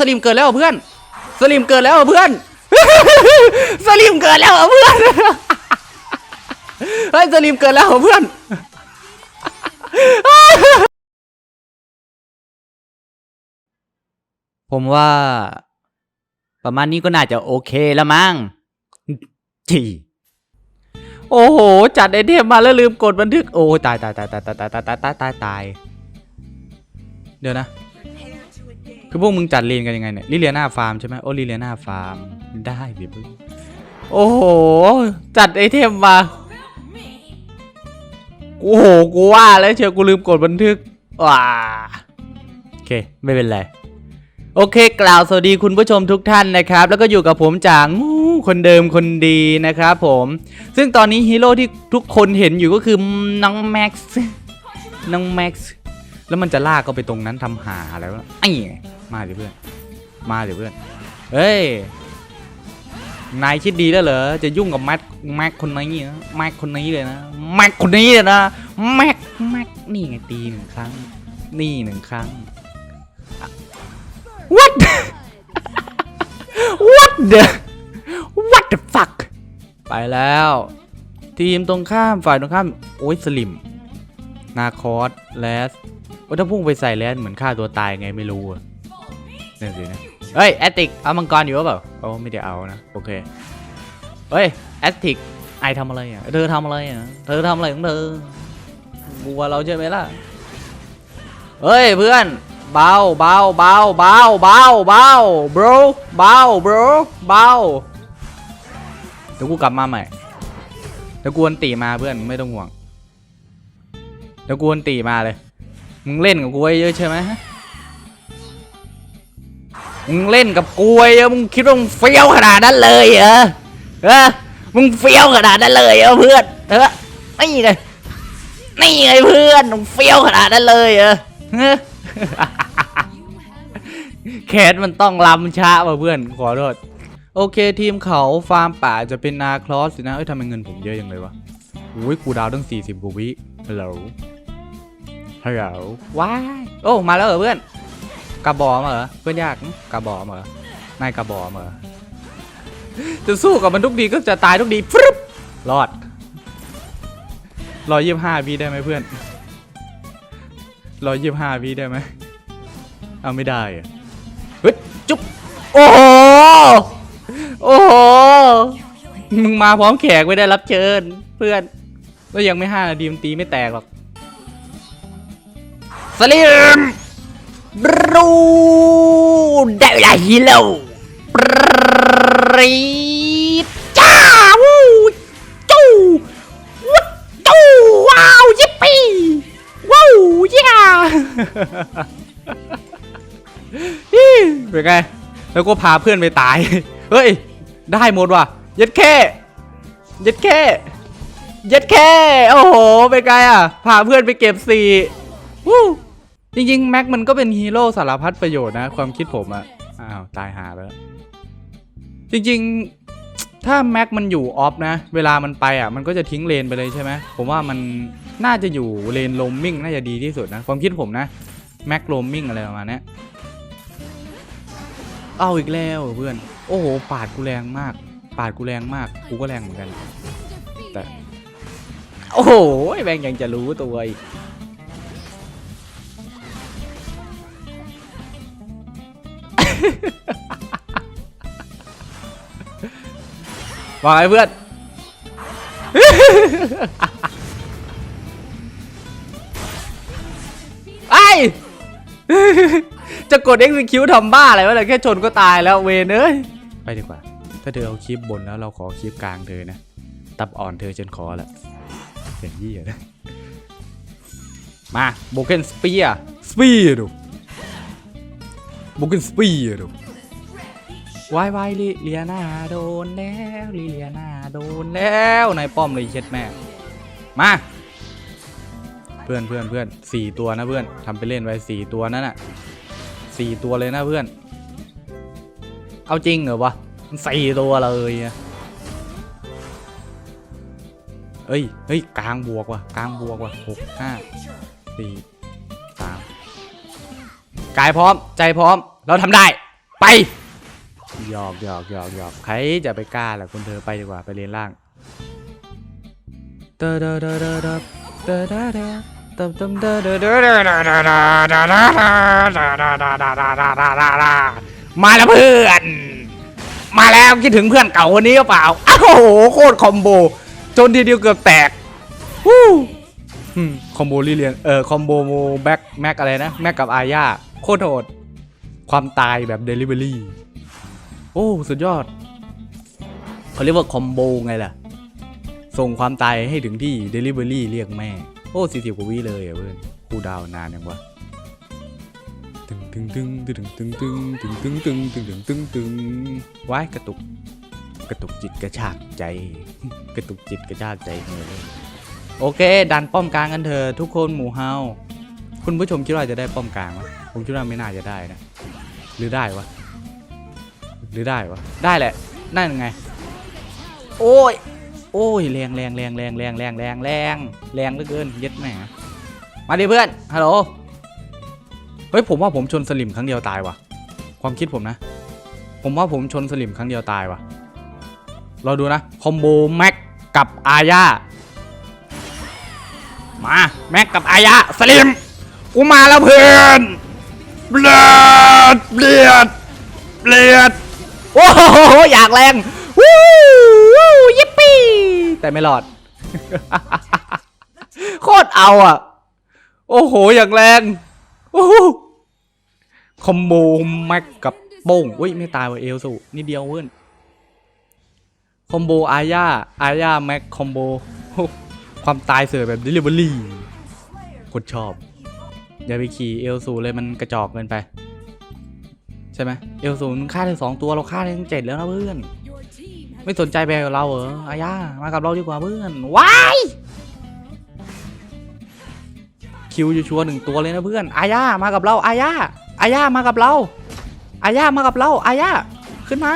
สลิมเกิดแล้วเหรอเพื่อน สลิมเกิดแล้วเหรอเพื่อน สลิมเกิดแล้วเหรอเพื่อน เฮ้ย สลิมเกิดแล้วเหรอเพื่อน ผมว่า ประมาณนี้ก็น่าจะโอเคแล้วมั้งจีโอ้โห จัดไอเทมมาแล้วลืมกดบันทึก โอ้ตายตายตายตายตายตายตายตายตาย เดี๋ยวนะ คือพวกมึงจัดเลนกันยังไงเนี่ยลิเลียนาฟาร์มใช่ไหมโอ้ลิเลียนาฟาร์มได้ดิมึงโอ้โห จัดไอเทมมาโอ้โหกูว่าแล้วเชียวกูลืมกดบันทึกว้าโอเค ไม่เป็นไร โอเค กล่าวสวัสดีคุณผู้ชมทุกท่านนะครับ แล้วก็อยู่กับผมจางงูคนเดิมคนดีนะครับผม ซึ่งตอนนี้ฮีโร่ที่ทุกคนเห็นอยู่ก็คือน้องแม็กซ์น้องแม็กซ์แล้วมันจะลากก็ไปตรงนั้นทำหาอะไรวะไอ้ มาเดี๋ยวเพื่อน มาเดี๋ยวเพื่อน เฮ้ย นายคิดดีแล้วเหรอ จะยุ่งกับแม็กแม็กคนนี้นะแม็กคนนี้เลยนะแม็กคนนี้เลยนะแม็กแม็กนี่ไงตีหนึ่งครั้ง นี่หนึ่งครั้ง what what the what the fuck ไปแล้ว ทีมตรงข้ามฝ่ายตรงข้าม โอ้ยสลิม นาคอสแลสว่าถ้าพุ่งไปใส่แลสเหมือนฆ่าตัวตายไงไม่รู้อะ นั่นสินะเฮ้ยแอตติกเอามังกรอยู่หรือเปล่าโอ้ไม่ได้เอานะโอเคเฮ้ยแอตติกไอทำอะไรอะเธอทำอะไรอะเธอทำอะไรของเธอบัวเราใช่ไหมล่ะเฮ้ยเพื่อนเบาเบาเบาเบาเบาเบา bro เบา bro เบาเดี๋ยวกูกลับมาใหม่เดี๋ยวกูอันตีมาเพื่อนไม่ต้องห่วงเดี๋ยวกูอันตีมาเลยมึงเล่นกับกูไว้เยอะใช่ไหมฮะ มึงเล่นกับกูไว้เยอะมึงคิดว่ามึงเฟี้ยวขนาดนั้นเลยเหรอเออมึงเฟี้ยวขนาดนั้นเลยเหรอเพื่อนเออนี่ไงนี่ไงเพื่อนมึงเฟี้ยวขนาดนั้นเลยเหรอเออแคสมันต้องลำช้าว่ะเพื่อนขอโทษโอเคทีมเขาฟาร์มป่าจะเป็นนาคลอสสินะเอ้ยทำไมเงินผมเยอะยังเลยวะอุ้ยกูดาวตั้ง40กว่าวิฮัลโหลฮัลโหลว้ายโอ้มาแล้วเหรอเพื่อน กระบอกมเหรอเพื่อนยากกระบอกมเหรอนายกระบอกมเหรอจะสู้กับมันทุกดีก็จะตายทุกดีฟรึบรอดรอยยี่ห้าวิได้ไหมเพื่อนรอยยี่ห้าวิได้ไหมเอาไม่ได้อะเฮ้ยจุ๊บโอ้โหโอ้โหมึงมาพร้อมแขกไม่ได้รับเชิญ เพื่อนแล้วยังไม่ห้านาทีมตีไม่แตกหรอกสลิม รูได้เวลาฮีโร่ปรีดจ้าวูจู้วัดจูว้าวยิปปี้ว้าวย่าเป็นไง แล้วก็พาเพื่อนไปตาย เฮ้ย ได้หมดว่ะย็ดแค่ย็ดแค่ย็ดแค่ โอ้โห เป็นไงอะ พาเพื่อนไปเก็บสี่วู้ จริงๆ แม็กมันก็เป็นฮีโร่สารพัดประโยชน์นะ ความคิดผมอะอ้าวตายหาแล้ว จริงๆ ถ้าแม็กมันอยู่ออฟนะ เวลามันไปอะมันก็จะทิ้งเลนไปเลยใช่ไหมผมว่ามันน่าจะอยู่เลนโลมมิ่งน่าจะดีที่สุดนะ ความคิดผมนะแม็กโลมมิ่งอะไรประมาณเนี้ยเอาอีกแล้วเพื่อน โอ้โห ปาดกูแรงมาก ปาดกูแรงมาก กูก็แรงเหมือนกัน แต่ โอ้โหแบงยังจะรู้ตัวอีก ว่าไงเพื่อน ไอ้จะกด execute ทำบ้าอะไรวะเนี่ยแค่ชนก็ตายแล้วเวนเอ้ยไปดีกว่า ถ้าเธอเอาคลิปบนแล้วเราขอคลิปกลางเธอนะ ตับอ่อนเธอจนขอละอย่างยี่อะนะมาโบเกนสเปียร์สเปียร์ดูโบเกนสเปียร์ดู วายวายลิเลียนาโดนแล้วลิเลียนาโดนแล้วนายป้อมเลยเช็ดแม่มาเพื่อนเพื่อนเพื่อนสี่ตัวนะเพื่อนทำไปเล่นไว้สี่ตัวนั่นน่ะสี่ตัวเลยนะเพื่อน เอาจริงเหรอวะมันสี่ตัวเลยเอ้ยเฮ้ยกลางบวกว่ะกลางบวกว่ะหกห้าสี่สามกายพร้อมใจพร้อม เราทำได้ไป หยอกหยอกหยอกหยอกใครจะไปกล้าล่ะคุณเธอไปดีกว่าไปเลนล่างเตอเดอเดอเดอเดอเตอเดอเดอเติมเติมเดอเดอเดอเดอเดอเดอเดอเดอเดอเดอเดอเดอเดอเดอเดอเดอเดอเดอมาแล้วเพื่อนมาแล้วคิดถึงเพื่อนเก่าคนนี้หรือเปล่าอ้าวโอ้โหโคตรคอมโบจนทีเดียวเกือบแตกวู้อืมคอมโบลิเลียนเออคอมโบโมแบ็กแม็กอะไรนะแม็กกับอาญาโคตรโหดความตายแบบเดลิเวอรี่ โอ้ สุดยอด เขาเรียกว่าคอมโบไงล่ะ ส่งความตายให้ถึงที่เดลิเวอรี่เรียกแม่ โอ้สี่สิบกว่าวิเลยอะเพื่อนคูลดาวนานยังวะตึงตึงตึงตึงตึงตึงตึงตึงตึงตึงตึงตึงตึงว้ายกระตุก กระตุกจิตกระชากใจ กระตุกจิตกระชากใจเลยโอเค ดันป้อมกลางกันเถอะทุกคนหมู่เฮาคุณผู้ชมคิดว่าจะได้ป้อมกลางไหมผมคิดว่าไม่น่าจะได้นะ หรือได้วะ รือได้วะได้แหละนั่นไง โอ้ย โอ้ยแรงแรงแรงแรงแรงแรงแรงแรงแรงเหลือเกินเย็ดแหมมาดิเพื่อนฮัลโหลเฮ้ยผมว่าผมชนสลิมครั้งเดียวตายว่ะ ความคิดผมนะ ผมว่าผมชนสลิมครั้งเดียวตายว่ะเราดูนะคอมโบแม็กกับอาญามาแม็กกับอาญาสลิมกูมาแล้วเพื่อนเบลดเบียดเบียด โอ้โหอยากแรงวู้ยิปปี้แต่ไม่รอด โคตรเอาอะ โอ้โหอย่างแรงโอ้คอมโบแม็กกับโป้งอุ้ยไม่ตายว่ะเอลสูนิดเดียวเพื่อนคอมโบอาญาอาญาแม็กคอมโบความตายเสือแบบ Delivery คนชอบอย่าไปขี่เอลสูเลยมันกระจอกเกินไป ใช่ไหมเอลสูมันฆ่าได้สองตัวเราฆ่าได้ทั้งเจ็ดแล้วนะเพื่อน ไม่สนใจไปกับเราเหรออาญามากับเราดีกว่าเพื่อนว้ายคิวชัวร์หนึ่งตัวเลยนะเพื่อนอาญามากับเราอาญาอาญามากับเราอาญามากับเราอาญาขึ้นมา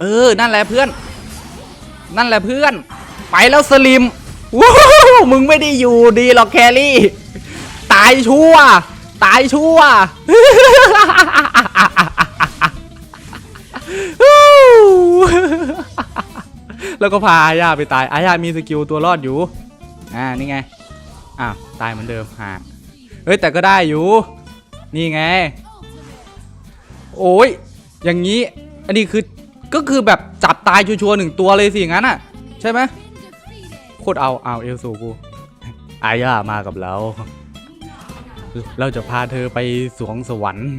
เออ นั่นแหละเพื่อน นั่นแหละเพื่อน ไปแล้วสลิมว้าวมึงไม่ได้อยู่ดีหรอกแครี่ ตายชั่ว ตายชั่วแล้วก็พาอาญาไปตายอาญามีสกิลตัวรอดอยู่ อ่า นี่ไง อ้าว ตายเหมือนเดิมหาเฮ้ย แต่ก็ได้อยู่ นี่ไง โอ้ย อย่างนี้ อันนี้คือ ก็คือแบบจับตายชัวร์หนึ่งตัวเลยสิงั้นอะ ใช่ไหมโคตรเอา เอาเอลสูกูอาญามากับเรา เราจะพาเธอไปสวงสวรรค์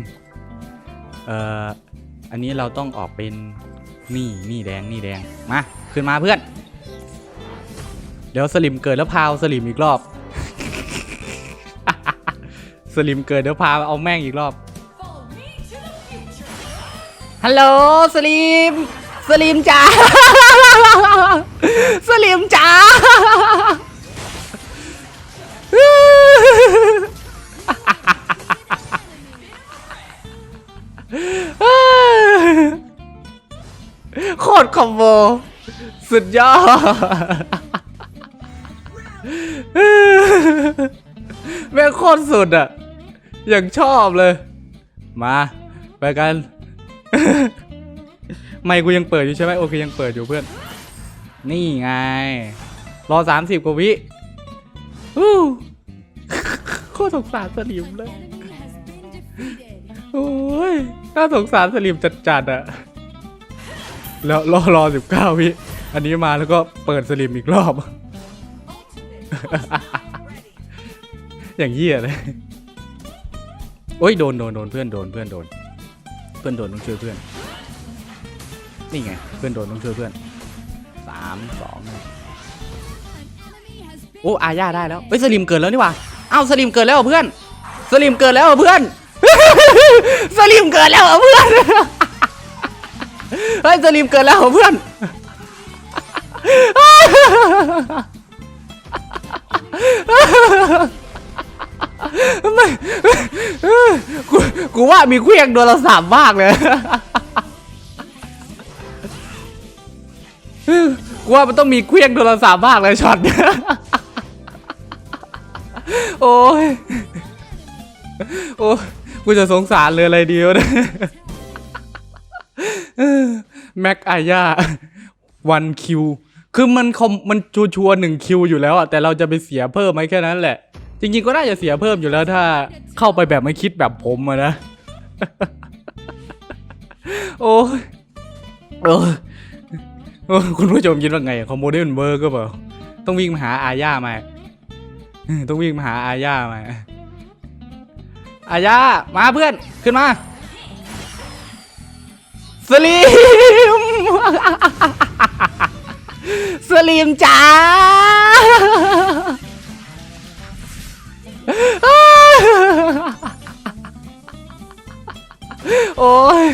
เอ่ออันนี้เราต้องออกเป็นนี่นี่แดงนี่แดงมาขึ้นมาเพื่อน เดี๋ยวสลิมเกิดแล้วพาเอาสลิมอีกรอบ สลิมเกิดเดี๋ยวพาเอาแม่งอีกรอบฮัลโหลสลิมสลิมจ๋า สลิมจ๋า คอมโบ สุดยอด แม่งโคตรสุดอะ อย่างชอบเลย มา ไปกัน ไม่กูยังเปิดอยู่ใช่ไหมโอเคยังเปิดอยู่เพื่อน นี่ไง รอสามสิบกว่าวิอู้โคตรสงสารสลิมเลย โอ้ยน่าสงสารสลิมจัดๆอะ แล้วรอรอสิบเก้าวิอันนี้มาแล้วก็เปิดสลิมอีกรอบ อย่างเหี้ยเลยโอ้ยโดนโดนโดนเพื่อนโดนเพื่อนโดน เพื่อนโดนต้องช่วยเพื่อน นี่ไง เพื่อนโดนต้องช่วยเพื่อนสามสองโอ้อาญาได้แล้วเฮ้ยสลิมเกิดแล้วนี่ว่าเอ้าสลิมเกิดแล้วเหรอเพื่อน สลิมเกิดแล้วเหรอเพื่อน สลิมเกิดแล้วเพื่อน เฮ้ยสลิมเกิดแล้วเพื่อน ไม่กูกูว่ามีเครื่องโทรศัพท์มมากเลยกูว่ามันต้องมีเครื่องโทรศัพท์มมากเลยช็อตเนี่ยโอ้ยโอ้กูจะสงสารเลยอะไรเดียวนะ แม็กอายาวันคิวคือมันคอมมันชัวร์หนึ่งคิวอยู่แล้วอะแต่เราจะไปเสียเพิ่มไหมแค่นั้นแหละ จริง ๆ ก็น่าจะเสียเพิ่มอยู่แล้วถ้าเข้าไปแบบไม่คิดแบบผมอะนะ โอ้ยโอ้ยโอ้ยคุณผู้ชมคิดว่าไงคอมโบเดนเบอร์ก็เปล่าต้องวิ่งมาหาอาญามาต้องวิ่งมาหาอาญามาอาญามาเพื่อนขึ้นมา สลีม สลีมจ้าโอ้ย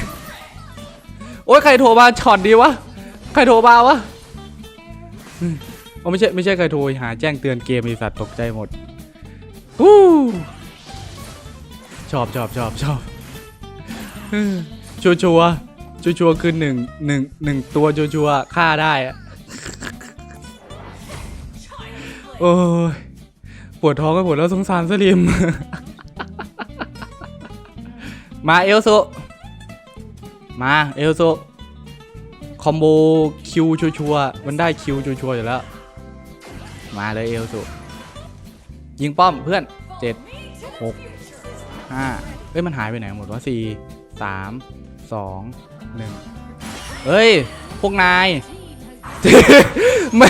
โอ้ย ใครโทรมาช็อตดีวะ ใครโทรมาวะอืมโอ้ไม่ใช่ไม่ใช่ใครโทรหาแจ้งเตือนเกมไอสัตว์ตกใจหมดฮู้ชอบชอบชอบชอบชัวชัว ชัวร์ชัวคือหนึ่งหนึ่งหนึ่งตัวชัวร์ชัวฆ่าได้อะโอ้ยปวดท้องไปหมดแล้วสงสารสลิม มาเอลโซมาเอลโซคอมโบคิวชัวร์ๆมันได้คิวชัวร์ๆอยู่แล้ว มาเลยเอลโซยิงป้อมเพื่อนเจ็ดหกห้าเอ้ยมันหายไปไหนหมดวะสี่สามสอง หนึ่งเฮ้ย พวกนาย ไม่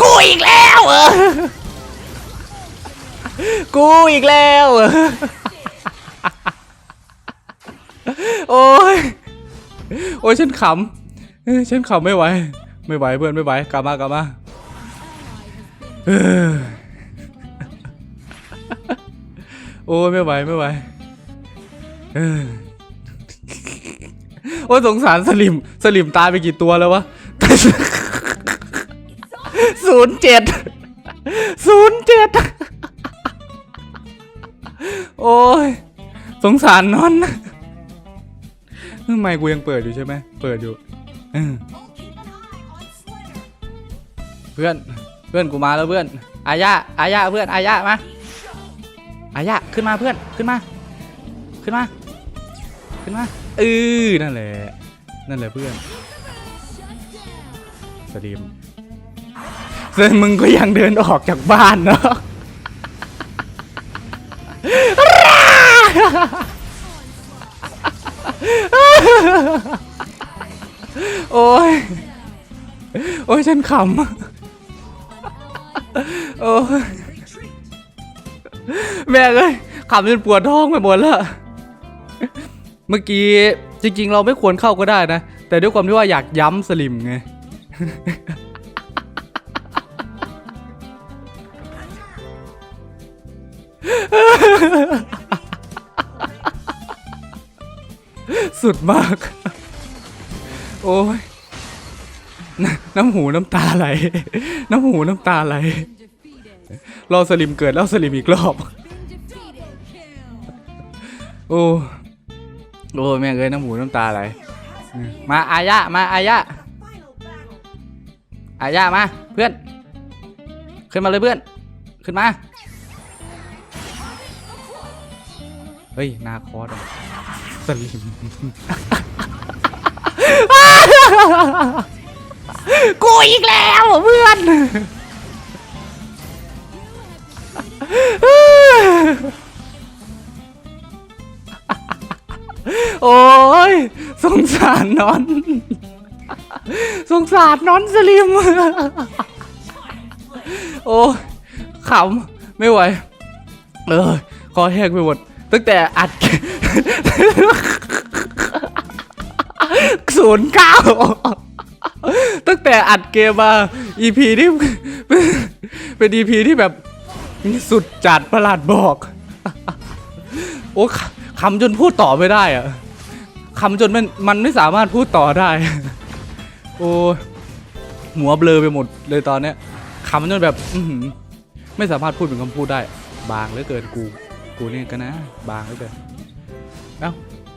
กูอีกแล้วเหรอกูอีกแล้วเหรอโอ้ย โอ้ยฉันขำฉันขำไม่ไหว ไม่ไหวเพื่อนไม่ไหวกลับมากลับมาโอ้ยไม่ไหวไม่ไหว โอ้สงสารสลิมสลิมตายไปกี่ตัวแล้ววะศูนย์เจ็ดศูนย์เจ็ดโอ้ย สงสารนอนทำไมกูยังเปิดอยู่ใช่ไหม เปิดอยู่เออเพื่อน เพื่อนกูมาแล้วเพื่อน อายะอายะเพื่อน อายะมา อายะขึ้นมาเพื่อน ขึ้นมา ขึ้นมา ขึ้นมาเออนั่นแหละ นั่นแหละเพื่อนสตรีมเซนมึงก็ยังเดินออกจากบ้านเนาะโอ้ย โอ้ยฉันขำ โอ้ย แม่เอ้ยขำจนปวดท้องไปหมดแล้ว เมื่อกี้จริง ๆ เราไม่ควรเข้าก็ได้นะ แต่ด้วยความที่ว่าอยากย้ำสลิมไง สุดมาก โอ้ยนน้ำหูน้ำตาไหล น้ำหูน้ำตาไหล รอสลิมเกิดแล้วสลิมอีกรอบ โอ้ โอ้แม่งเอ้ยน้ำหูน้ำตาไหลอืมมาอายะมาอายะอายะมาเพื่อน ขึ้นมาเลยเพื่อน ขึ้นมา เฮ้ยนาคอสอะสลิมกูอีกแล้วเพื่อน โอ้ยสงสารนอน สงสารนอนสลิม โอ้ขำไม่ไหว เออคอแห้งไปหมด ตั้งแต่อัดศูนย์เก้าตั้งแต่อัดเกมมา EP ที่เป็น EP ที่แบบสุดจัดประหลาดบอก โอ้ ขำจนพูดต่อไม่ได้อะขำจนมันมันไม่สามารถพูดต่อได้ โอ้หัวเบลอไปหมดเลยตอนเนี้ยขำจนแบบอืไม่สามารถพูดเป็นคำพูดได้ บางเหลือเกินกู กูเนี่ยก็นะ บางเหลือเกินเอ้า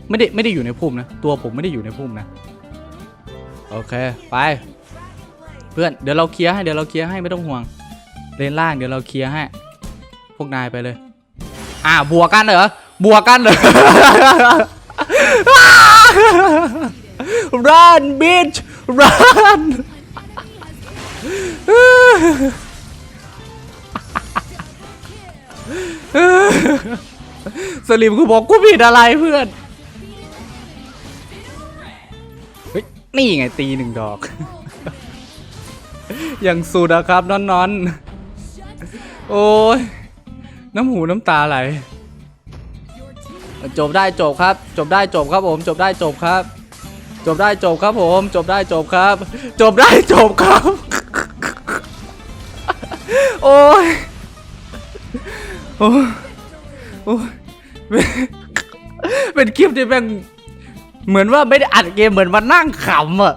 ไม่ได้ไม่ได้อยู่ในพุ่มนะ ตัวผมไม่ได้อยู่ในพุ่มนะ โอเค ไป เพื่อนเดี๋ยวเราเคลียร์ให้เดี๋ยวเราเคลียร์ให้ไม่ต้องห่วง เลนล่างเดี๋ยวเราเคลียร์ให้ พวกนายไปเลย อ่าบวกกันเหรอ บวกกันเหรอ run bitch run สลิมกูบอกกูผิดอะไรเพื่อนเฮ้ยนี่ไงตีหนึ่งดอกอย่างสุดอะครับนอนนอนๆ โอ้ย น้ำหูน้ำตาไหล จบได้จบครับ จบได้จบครับผม จบได้จบครับ จบได้จบครับผม จบได้จบครับ จบได้จบครับ โอ้ยโอ้ยโอ้ยเป็นเป็นคลิปที่แม่งเหมือนว่าไม่ได้อัดเกมเหมือนมานั่งขำอะ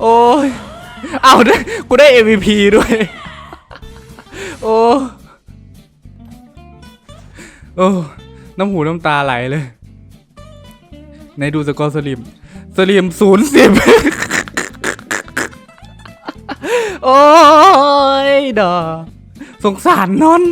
โอ้ย เอาได้กูได้ MVP ด้วย โอ้ โอ้น้ำหูน้ำตาไหลเลย ในดูสกอร์สลิม สลิมศูนย์สิบโอ้ยดอสงสารนอน